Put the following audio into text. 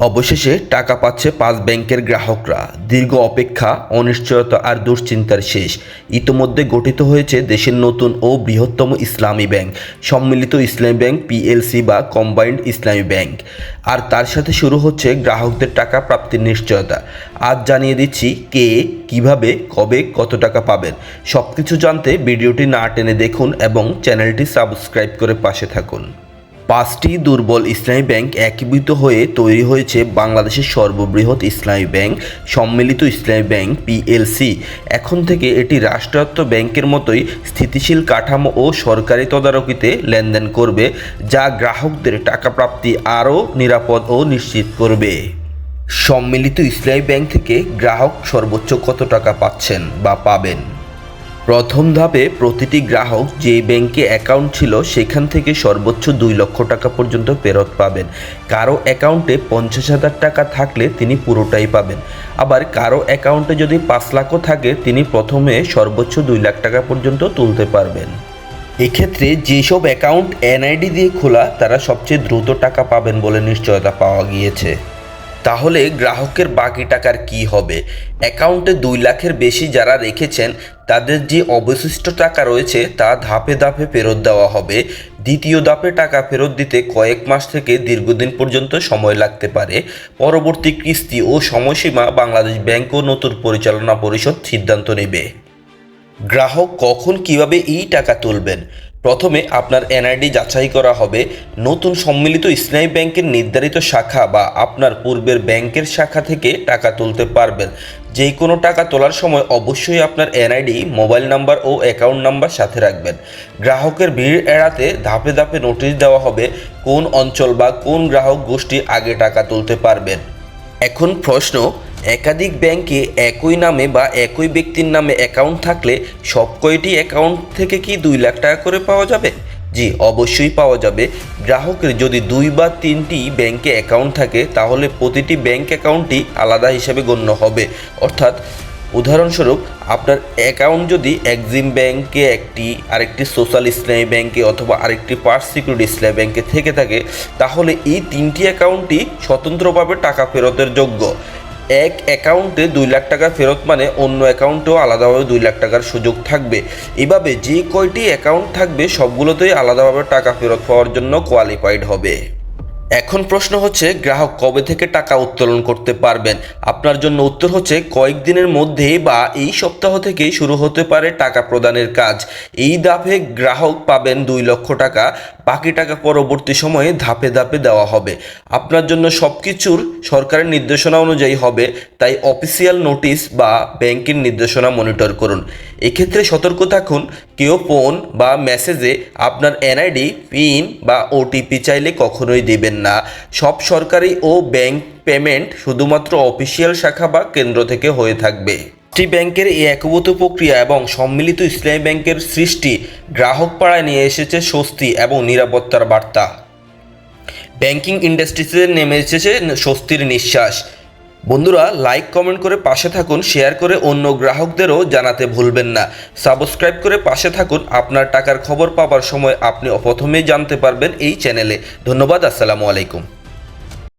অবশেষে টাকা পাচ্ছে পাঁচ ব্যাংকের গ্রাহকরা। দীর্ঘ অপেক্ষা, অনিশ্চয়তা আর দুশ্চিন্তার শেষ। ইতোমধ্যে গঠিত হয়েছে দেশের নতুন ও বৃহত্তম ইসলামী ব্যাংক, সম্মিলিত ইসলামী ব্যাংক পিএলসি বা কম্বাইন্ড ইসলামী ব্যাংক। আর তার সাথে শুরু হচ্ছে গ্রাহকদের টাকা প্রাপ্তির নিশ্চয়তা। আজ জানিয়ে দিচ্ছি কে, কীভাবে, কবে, কত টাকা পাবেন। সব কিছু জানতে ভিডিওটি না টেনে দেখুন এবং চ্যানেলটি সাবস্ক্রাইব করে পাশে থাকুন। পাঁচটি দুর্বল ইসলামী ব্যাংক একীভূত হয়ে তৈরি হয়েছে বাংলাদেশের সর্ববৃহৎ ইসলামী ব্যাংক, সম্মিলিত ইসলামী ব্যাংক, পিএলসি। এখন থেকে এটি রাষ্ট্রায়ত্ত ব্যাংকের মতোই স্থিতিশীল কাঠামো ও সরকারি তদারকিতে লেনদেন করবে, যা গ্রাহকদের টাকা প্রাপ্তি আরও নিরাপদ ও নিশ্চিত করবে। সম্মিলিত ইসলামী ব্যাংক থেকে গ্রাহক সর্বোচ্চ কত টাকা পাচ্ছেন বা পাবেন? প্রথম ধাপে প্রতিটি গ্রাহক যে ব্যাংকে অ্যাকাউন্ট ছিল সেখান থেকে সর্বোচ্চ দুই লক্ষ টাকা পর্যন্ত ফেরত পাবেন। কারও অ্যাকাউন্টে পঞ্চাশ হাজার টাকা থাকলে তিনি পুরোটাই পাবেন। আবার কারও অ্যাকাউন্টে যদি পাঁচ লাখও থাকে, তিনি প্রথমে সর্বোচ্চ দুই লাখ টাকা পর্যন্ত তুলতে পারবেন। এক্ষেত্রে যেসব অ্যাকাউন্ট এনআইডি দিয়ে খোলা, তারা সবচেয়ে দ্রুত টাকা পাবেন বলে নিশ্চয়তা পাওয়া গিয়েছে। তাহলে গ্রাহকের বাকি টাকার কি হবে? অ্যাকাউন্টে দুই লাখের বেশি যারা রেখেছেন, তাদের যে অবশিষ্ট টাকা রয়েছে তা ধাপে ধাপে ফেরত দেওয়া হবে। দ্বিতীয় ধাপে টাকা ফেরত দিতে কয়েক মাস থেকে দীর্ঘদিন পর্যন্ত সময় লাগতে পারে। পরবর্তী কিস্তি ও সময়সীমা বাংলাদেশ ব্যাংক ও নতুন পরিচালনা পরিষদ সিদ্ধান্ত নেবে। গ্রাহক কখন কীভাবে এই টাকা তুলবেন? প্রথমে আপনার এনআইডি যাচাই করা হবে। নতুন সম্মিলিত ইসলামী ব্যাংকের নির্ধারিত শাখা বা আপনার পূর্বের ব্যাংকের শাখা থেকে টাকা তুলতে পারবেন। যে কোনো টাকা তোলার সময় অবশ্যই আপনার এনআইডি মোবাইল নাম্বার ও অ্যাকাউন্ট নাম্বার সাথে রাখবেন। গ্রাহকের ভিড় এড়াতে ধাপে ধাপে নোটিশ দেওয়া হবে কোন অঞ্চল বা কোন গ্রাহক গোষ্ঠী আগে টাকা তুলতে পারবেন। এখন প্রশ্ন একাধিক ব্যাংকে একই নামে বা একই ব্যক্তির নামে অ্যাকাউন্ট থাকলে সব কয়টি অ্যাকাউন্ট থেকে কি দুই লাখ টাকা করে পাওয়া যাবে? জি, অবশ্যই পাওয়া যাবে। গ্রাহকের যদি দুই বা তিনটি ব্যাংকে অ্যাকাউন্ট থাকে, তাহলে প্রতিটি ব্যাংক অ্যাকাউন্টই আলাদা হিসেবে গণ্য হবে। অর্থাৎ, উদাহরণস্বরূপ, আপনার অ্যাকাউন্ট যদি এক্সিম ব্যাংকে একটি, আরেকটি সোশ্যাল ইসলামী ব্যাংকে অথবা আরেকটি পার্স সিকিউরিটি ইসলামী ব্যাংকে থেকে থাকে, তাহলে এই তিনটি অ্যাকাউন্টই স্বতন্ত্রভাবে টাকা ফেরতের যোগ্য। এক অ্যাকাউন্টে দুই লাখ টাকা ফেরত মানে অন্য অ্যাকাউন্টেও আলাদাভাবে দুই লাখ টাকার সুযোগ থাকবে। এভাবে যে কয়টি অ্যাকাউন্ট থাকবে, সবগুলোতেই আলাদাভাবে টাকা ফেরত পাওয়ার জন্য কোয়ালিফাইড হবে। এখন প্রশ্ন হচ্ছে, গ্রাহক কবে থেকে টাকা উত্তোলন করতে পারবেন? আপনার জন্য উত্তর হচ্ছে, কয়েকদিনের মধ্যে বা এই সপ্তাহ থেকেই শুরু হতে পারে টাকা প্রদানের কাজ। এই ধাপে গ্রাহক পাবেন দুই লক্ষ টাকা, বাকি টাকা পরবর্তী সময়ে ধাপে ধাপে দেওয়া হবে। আপনার জন্য সব কিছুর সরকারের নির্দেশনা অনুযায়ী হবে, তাই অফিসিয়াল নোটিশ বা ব্যাংকের নির্দেশনা মনিটর করুন। এক্ষেত্রে সতর্ক থাকুন, কেউ ফোন বা মেসেজে আপনার এনআইডি, পিন বা ওটিপি চাইলে কখনোই দেবেন না। সব সরকারি ও ব্যাংক পেমেন্ট শুধুমাত্র অফিসিয়াল শাখা বা কেন্দ্র থেকে হয়ে থাকবে। টি ব্যাংকের এই একভূত প্রক্রিয়া এবং সম্মিলিত ইসলামী ব্যাংকের সৃষ্টি গ্রাহক পাড়ায় নিয়ে এসেছে স্বস্তি এবং নিরাপত্তার বার্তা। ব্যাংকিং ইন্ডাস্ট্রিতে নেমে এসেছে স্বস্তির নিঃশ্বাস। বন্ধুরা লাইক কমেন্ট করে পাশে থাকুন শেয়ার করে অন্য গ্রাহকদেরও জানাতে ভুলবেন না। সাবস্ক্রাইব করে পাশে থাকুন, আপনার টাকার খবর পাবার সময় আপনি প্রথমেই জানতে পারবেন এই চ্যানেলে ধন্যবাদ, আসসালামু আলাইকুম।